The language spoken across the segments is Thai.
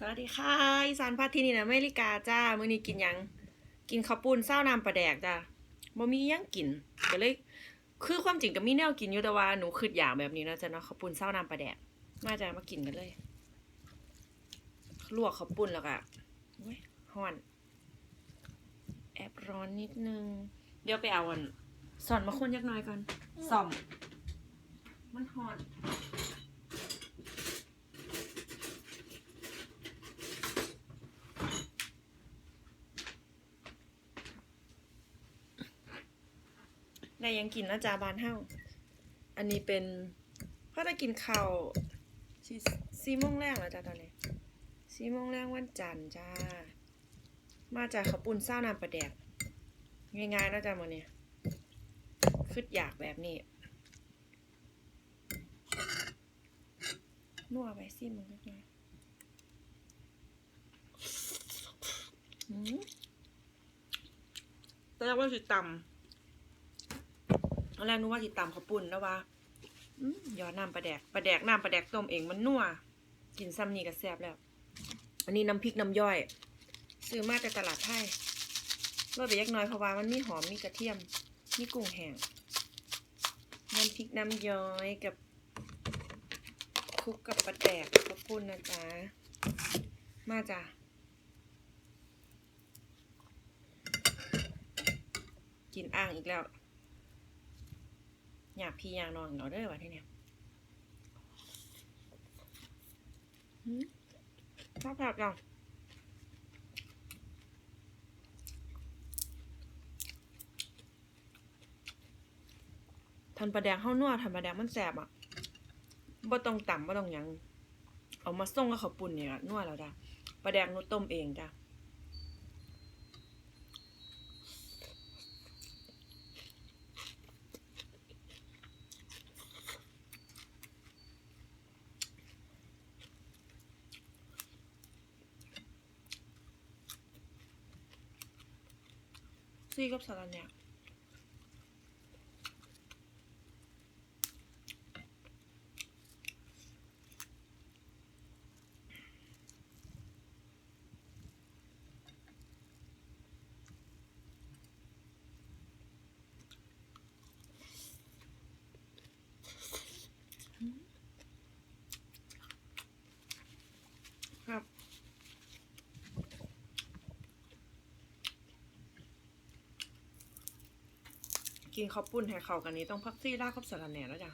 สวัสดีค่ะอีสานพัทที่นี่นะอเมริกาจ้ามื้อนี้กินยังกินข้าวปุ้นเศร้าน้ำปลาแดกจ้าบ่มียังกินก็เลยคือความจริงก็มีแนวกินอยู่แต่ว่าหนูคิดอยากแบบนี้นะจ้ะเนาะข้าวปุ้นเศร้าน้ำปลาแดกมาจ้ามากินกันเลย ลวกข้าวปุ้นแล้วก็โอ้ยฮ้อน แอบร้อนนิดนึง เดี๋ยวไปเอาอันสอนมาคนยักหน่อยก่อนซ่อม มันฮ้อน ได้ยังกินนะจาบานเฮ้าอันนี้เป็นพ่อได้กินข้าวสี่สี่โมงแรกแล้วจ้าตอนนี้สี่โมงแรกวันจันทร์จ้า มาจากข้าวปุ้นเศร้าน้ำปลาแดกง่ายๆนะจ้ามื้อนี้คืดอยากแบบนี้นัวไปสิมึงก็ได้อืมแต่วว่าสิตำ ตอนแรกนึกว่าติดตามข้าวปุ้นแล้วว่าอืมยอดน้ำปลาแดกปลาแดกน้ำปลาแดกต้มเองมันนัวกินซ้ำนี่ก็แซ่บแล้ว อันนี้น้ำพริกน้ำย่อย ซื้อมาจากตลาดไทยรสไปยักน้อยเพราะว่ามันมีหอมมีกระเทียมมีกุ้งแห้งน้ำพริกน้ำย้อยกับคลุกกับปลาแดกข้าวปุ้นนะจ๊ะมาจ้ะกินอ่างอีกแล้ว อยากพี่อยากนอนเราเด้อวะที่เนี่ยหืมชอบแบบจังทันปลาแดงเข้านัวทันปลาแดงมันแสบอะบ่ต้องต่ำบ่ต้องหยัง เอามาส่งกับข้าวปุ่นเนี่ยนัวแล้วจ้ะปลาแดงนุต้มเองจ้ะ ซี่กับสาร กินข้าวปุ้นให้เข้ากันนี้ต้องพักซี่รากกับสาระแหน่แล้วจ้ะ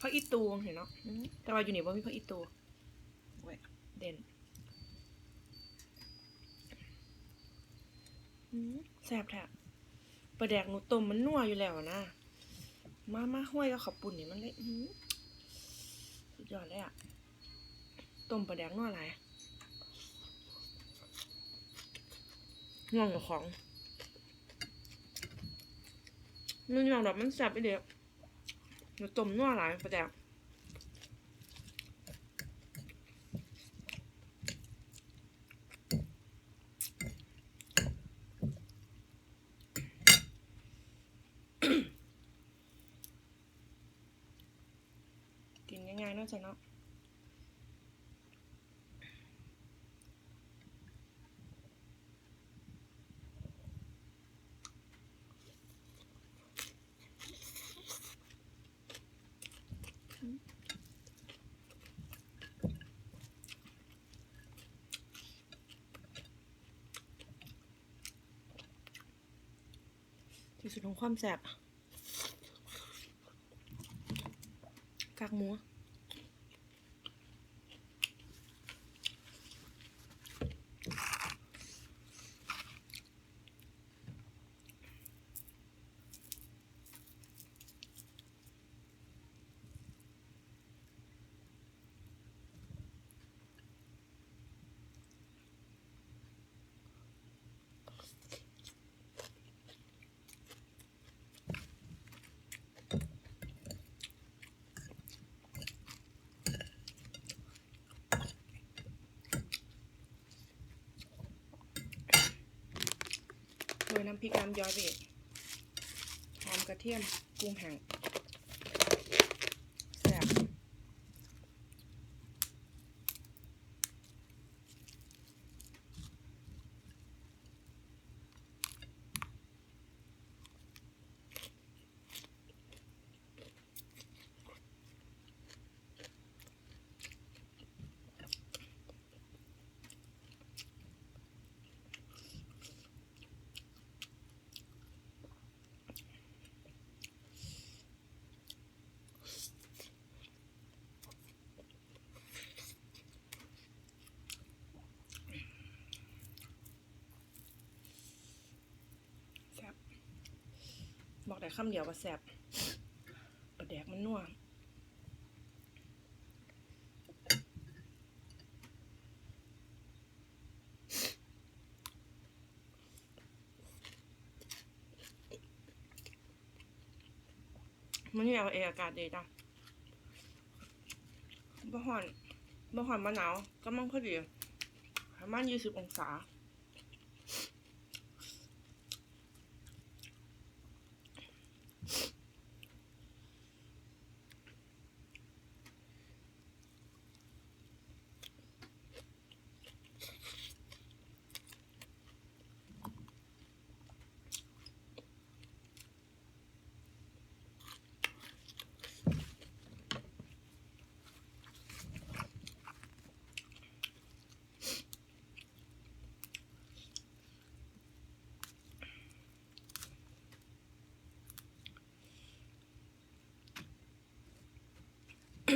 พักอีตูเห็นเนาะอืมแต่ว่าอยู่นี่ว่ามีพักอีตูเว้ยเด่นอืมแซ่บแท้ปลาแดกหนูต้มมันนัวอยู่แล้วนะ มามาห้วยกับข้าวปุ้นนี่มันเลยอื้อหือสุดยอดเลยอะต้มปลาแดกนัวอะไรง่วงกับของ มันยอมแบบมันแซ่บไปเดียวหนูต้มนัวหลายประแดกกินง่ายๆเนอะจ๊ะเนาะ ที่สุดของความแสบกากหมู พริกน้ำย้อยไปอีกหอมกระเทียมกุ้งห้งแซ่บ แต่คำเดียวก็แซ่บปลาแดกมันนัวมันนี่เอาเออากาศดีจังบ่ฮ้อนบ่ฮ้อนบ่หนาวก็มันพอดีประมาณยี่สิบองศา เ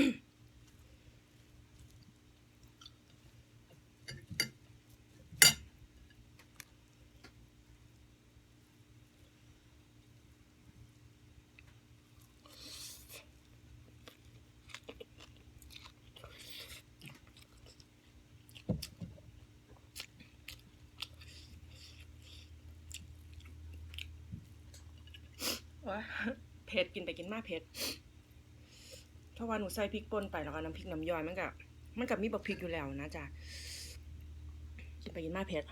ผ็ดกินไปกินมาเผ็ด ราะว่าหนูใส่พริกป่นไปแล้วก็น้ำพริกน้ำย่อยมันกับมันกับมีบักพริกอยู่แล้วนะจ๊ะกินไปกินมาเผ็ด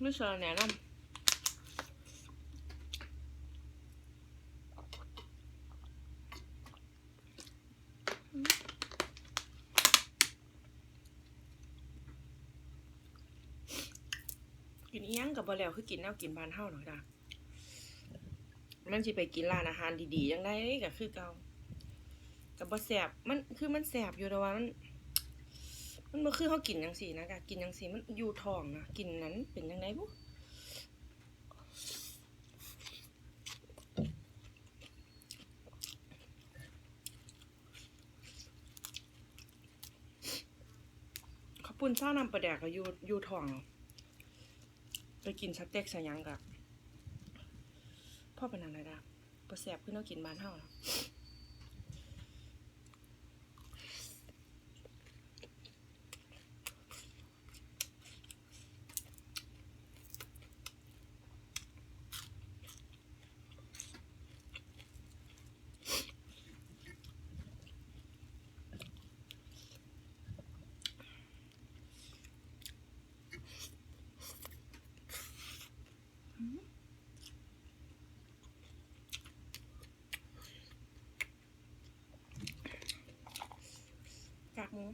ไม่เชิญแนะนำกินเอีหยังกับบะแล้วคือกินแนวกินบ้านเฮาหน่อยจ้ะ มันสิไปกินร้านอาหารดีๆยังไงก็คือเก่ากับบ่แสบมันคือมันแสบอยู่แต่ว่ามัน มันบ่คือเฮากินจังซี่นะกะกินจังซี่มันอยู่ท้องนะกินนั้นเป็นจังไดบ่ข้าวปุ้นซ่าน้ำปลาแดกก็อยู่อยู่ท้องไปกินสเต็กสยังกะ พ่อเป็นอะไรดะบ่แสบคือเฮากินบ้านเฮานะ กากหมู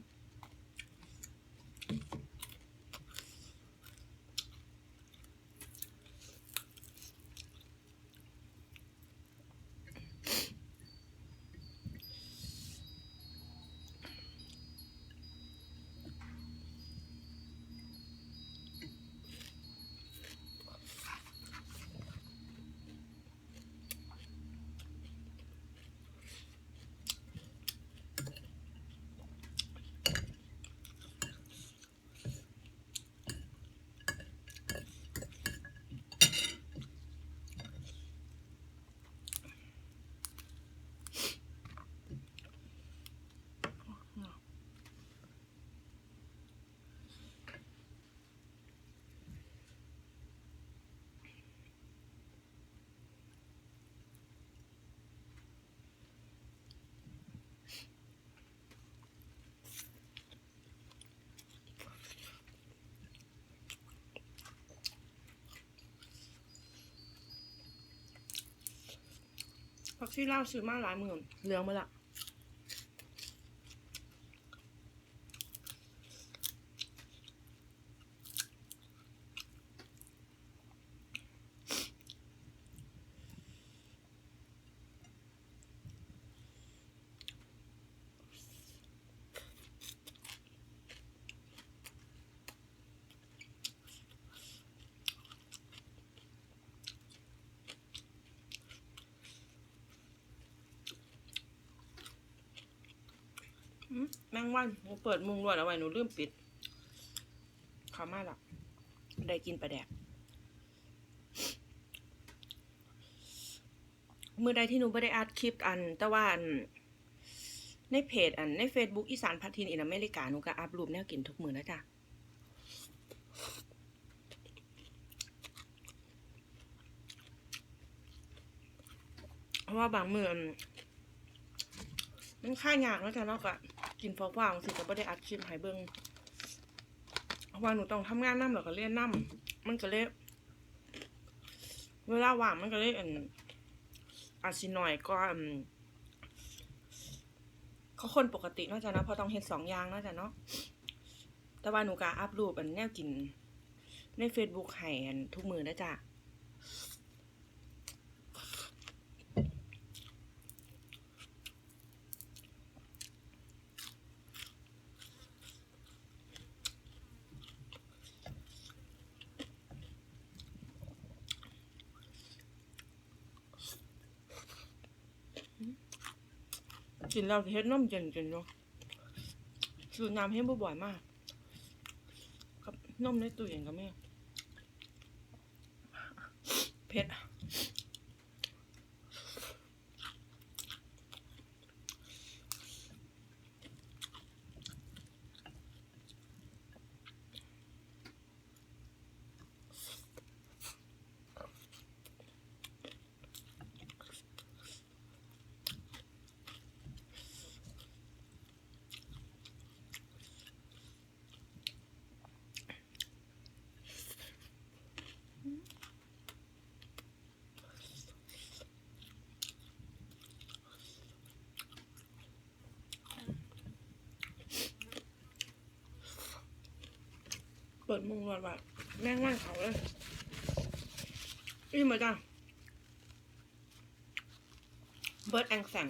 ผักชีลาวซื้อมาหลายหมื่นเหลืองมาละ อืมแมงวันหนูเปิดมุงรวดเอาไว้หนูลืมปิดเขามาละได้กินปลาแดกมือใดที่หนูไม่ได้อัดคลิปอัน แต่ว่าอันในเพจอันใน Facebook อีสานพัทินอินอเมริกาหนูก็อัพรูปแนวกินทุกมือนะจ๊ะเพราะว่าบางมือ มันค่ายากแล้วจ้ะเนาะก็กินฟอกว่างสิก็ไม่ได้อัดคลิปให้เบิ่งเพราะว่าหนูต้องทำงานน้ำแล้วก็เรียนน้ำมันก็เลยเวลาว่างมันก็เลยอันอาจสิหน่อยก็อเขาคนปกติเนาะจ้ะเนาะพราะต้องเฮ็ดสองอย่างเนาะจ้ะเนาะแต่ว่าหนูก็อัพรูปอันแนวกินใน Facebook ให้อันทุกมือนะจ๊ะ กินเราเฮ็ดนมเย็นกินเนาะสูตรน้ำเฮ็ดบ่บ่อยมากกับนมในตู้เย็นกับแม่เผ็ดเปิดมุงก่อนว่าแม่งว่างเขาเลยอีมาจ้ะเบิร์ดแองแสง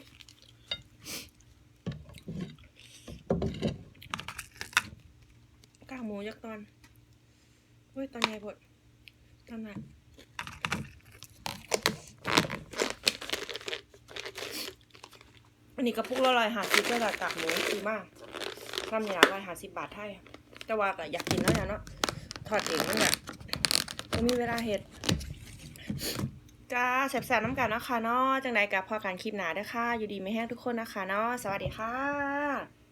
ก้าหมูยักตอนเว้ยตอนใหญ่บดตอนไหนอันนี้กระปุกละร้อยห้าสิบก็จะกากหมูดีมากทำเนี่ยร้อยห้าสิบบาทไทยแต่ว่าก็อยากกินแล้วเนี่ยเนาะ อดเองนั่นแหละก็มีเวลาเห็ดจ้าแสบๆน้ำกันนะคะเนาะจังใดกับพอการคลิปหนาด้อค่ะ อยู่ดีไม่แห้งทุกคนนะคะเนาะสวัสดีค่ะ